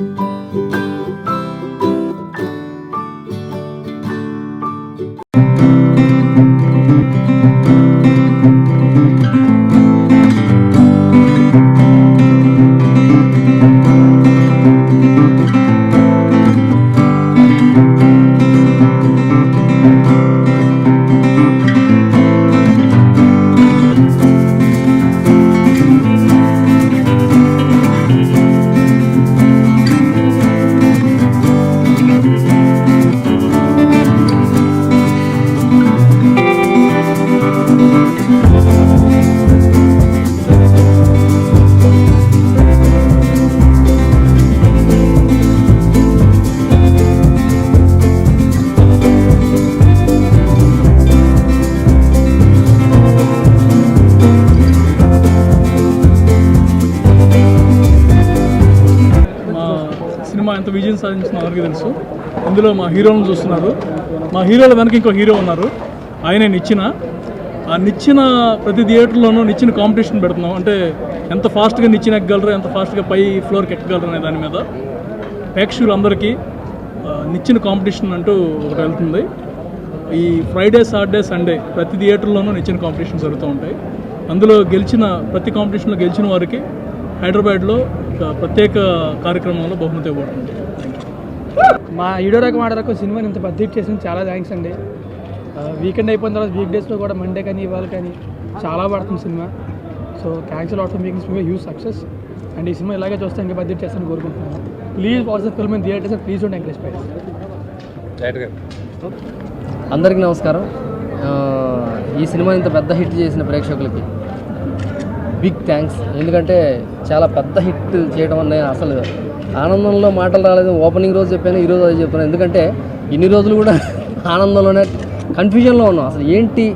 మా విజయం సాధించిన అందరికీ తెలుసు. ఇందులో మా హీరోలను చూస్తున్నారు. మా హీరోల వెనక ఇంకో హీరో ఉన్నారు. ఆయన నిచ్చిన. ఆ నిచ్చిన ప్రతి థియేటర్లోనూ నిచ్చిన కాంపిటీషన్ పెడుతున్నాం. అంటే ఎంత ఫాస్ట్గా నిచ్చిన ఎక్కగలరు ఎంత ఫాస్ట్గా పై ఫ్లోర్కి ఎక్కగలరు అనే దాని మీద. ప్రేక్షకులందరికీ నిచ్చిన కాంపిటీషన్ అంటూ ఒకటి వెళ్తుంది. ఈ ఫ్రైడే సాటర్డే సండే ప్రతి థియేటర్లోనూ నిచ్చిన కాంపిటీషన్ జరుగుతూ ఉంటాయి. అందులో గెలిచిన ప్రతి కాంపిటీషన్లో గెలిచిన వారికి హైదరాబాద్లో ఒక ప్రత్యేక కార్యక్రమంలో బహుమతి ఇవ్వబడుతుంది మా ఈడో రకం ఆడ రకం సినిమాని ఇంత పెద్ద హిట్ చేసిన చాలా థ్యాంక్స్ అండి. వీకెండ్ అయిపోయిన తర్వాత వీక్ డేస్లో కూడా మండే కానీ ఇవాళ కానీ చాలా పడుతుంది cinema. So thanks lot for making cinema huge success and ఈ సినిమా ఇలాగే చూస్తే ఇంకా పెద్ద hit చేస్తాను కోరుకుంటున్నాను. Please watch the film in theatres please don't encourage price అందరికీ నమస్కారం. ఈ సినిమా ఇంత పెద్ద హిట్ చేసిన ప్రేక్షకులకి బిగ్ థ్యాంక్స్. ఎందుకంటే చాలా పెద్ద హిట్ చేయడం వల్ల నేను అసలు ఆనందంలో మాటలు రాలేదు. ఓపెనింగ్ రోజు చెప్పాను ఈరోజు అది చెప్తున్నాను. ఎందుకంటే ఇన్ని రోజులు కూడా ఆనందంలోనే కన్ఫ్యూజన్లో ఉన్నాం. అసలు ఏంటి?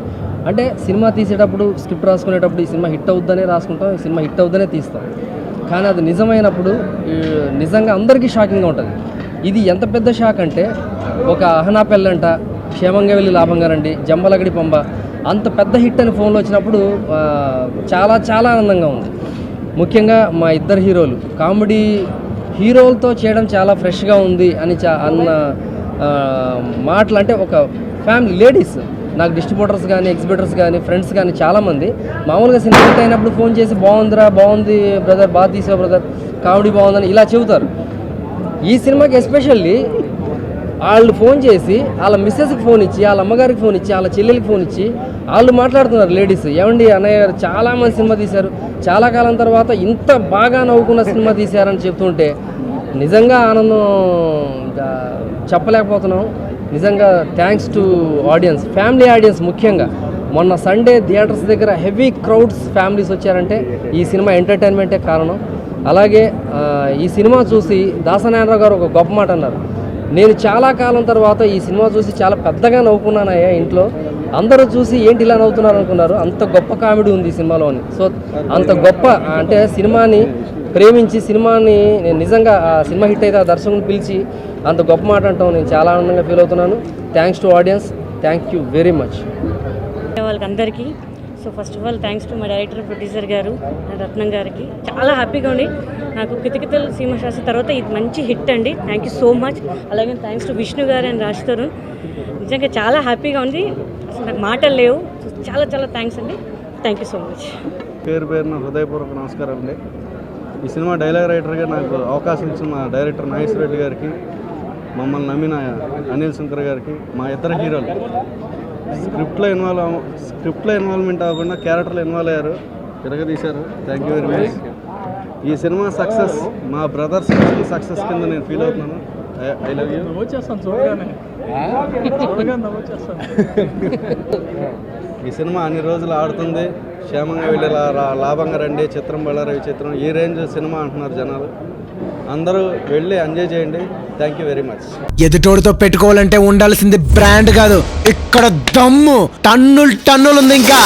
అంటే సినిమా తీసేటప్పుడు స్క్రిప్ట్ రాసుకునేటప్పుడు ఈ సినిమా హిట్ అవుద్దనే రాసుకుంటాం ఈ సినిమా హిట్ అవుద్దనే తీస్తాం. కానీ అది నిజమైనప్పుడు నిజంగా అందరికీ షాకింగ్గా ఉంటుంది. ఇది ఎంత పెద్ద షాక్ అంటే ఒక అహనా పెళ్ళంట క్షేమంగా వెళ్ళి లాభంగా రండి జంబలగడి పంబ అంత పెద్ద హిట్ అని ఫోన్లో వచ్చినప్పుడు చాలా చాలా ఆనందంగా ఉంది. ముఖ్యంగా మా ఇద్దరు హీరోలు. కామెడీ హీరోలతో చేయడం చాలా ఫ్రెష్గా ఉంది అని చా అన్న మాటలు అంటే ఒక ఫ్యామిలీ లేడీస్ నాకు డిస్ట్రిబ్యూటర్స్ కానీ ఎగ్జిబిటర్స్ కానీ ఫ్రెండ్స్ కానీ చాలామంది మామూలుగా సినిమా హిట్ అయినప్పుడు ఫోన్ చేసి బాగుందిరా బాగుంది బ్రదర్ బాగా తీసావు బ్రదర్ కామెడీ బాగుందని ఇలా చెబుతారు. ఈ సినిమాకి ఎస్పెషల్లీ వాళ్ళు ఫోన్ చేసి వాళ్ళ మిస్సెస్కి ఫోన్ ఇచ్చి వాళ్ళ అమ్మగారికి ఫోన్ ఇచ్చి వాళ్ళ చెల్లెలకి ఫోన్ ఇచ్చి వాళ్ళు మాట్లాడుతున్నారు లేడీస్. ఏమండి అన్నయ్య గారు చాలా మంది సినిమా తీశారు. చాలా కాలం తర్వాత ఇంత బాగా నవ్వుకున్న సినిమా తీశారని చెప్తుంటే నిజంగా ఆనందం చెప్పలేకపోతున్నాం. నిజంగా thanks to audience family audience ముఖ్యంగా. మొన్న సండే థియేటర్స్ దగ్గర హెవీ క్రౌడ్స్ ఫ్యామిలీస్ వచ్చారంటే ఈ సినిమా ఎంటర్టైన్మెంటే కారణం. అలాగే ఈ సినిమా చూసి దాసనారాయణరావు గారు ఒక గొప్ప మాట అన్నారు. నేను చాలా కాలం తర్వాత ఈ సినిమా చూసి చాలా పెద్దగా నవ్వుకున్నానయ్యా ఇంట్లో. అందరూ చూసి ఏంటి ఇలా నవ్వుతున్నారు అనుకున్నారు. అంత గొప్ప కామెడీ ఉంది ఈ సినిమాలోని. సో అంత గొప్ప అంటే సినిమాని ప్రేమించి సినిమాని నేను నిజంగా ఆ సినిమా హిట్ అయితే ఆ దర్శకుని పిలిచి అంత గొప్ప మాట అంటాం నేను చాలా ఆనందంగా ఫీల్ అవుతున్నాను. Thanks to audience thank you very much వాళ్ళకి అందరికీ so first of all thanks to మా డైరెక్టర్ ప్రొడ్యూసర్ గారు రత్నం గారికి. చాలా హ్యాపీగా ఉంది నాకు కితకితలు సీమ శాస్త్రి. తర్వాత ఇది మంచి హిట్ అండి. థ్యాంక్ యూ సో మచ్ అలాగే thanks to Vishnu garu and Raj Tarun. నిజంగా చాలా హ్యాపీగా ఉంది. అసలు నాకు మాటలు లేవు. చాలా చాలా థ్యాంక్స్ అండి. థ్యాంక్ యూ సో మచ్ పేరు పేరున హృదయపూర్వక నమస్కారం అండి. ఈ సినిమా డైలాగ్ రైటర్గా నాకు అవకాశం ఇచ్చిన మా డైరెక్టర్ నాగేశ్వర రెడ్డి గారికి మమ్మల్ని నమ్మిన అనిల్ శంకర్ గారికి మా ఇద్దరు హీరోలు. స్క్రిప్ట్లో ఇన్వాల్వ్ అవ స్క్రిప్ట్లో ఇన్వాల్వ్మెంట్ అవ్వకుండా క్యారెక్టర్లో ఇన్వాల్వ్ అయ్యారు. తిరగదీశారు. థ్యాంక్ యూ వెరీ మచ్ ఈ సినిమా సక్సెస్ మా బ్రదర్స్ సక్సెస్ కింద నేను ఫీల్ అవుతున్నాను. I love you. ఈ సినిమా అన్ని రోజులు ఆడుతుంది. క్షేమంగా వెళ్ళి లా- లాభంగా రండి చిత్రం బళ్ళారవి చిత్రం. ఈ రేంజ్ సినిమా అంటున్నారు జనాలు. అందరూ వెళ్ళి ఎంజాయ్ చేయండి. థ్యాంక్ యూ వెరీ మచ్ ఎదుటోడితో పెట్టుకోవాలంటే ఉండాల్సింది బ్రాండ్ కాదు ఇక్కడ దమ్ము. టన్నులు టన్నులు ఉంది ఇంకా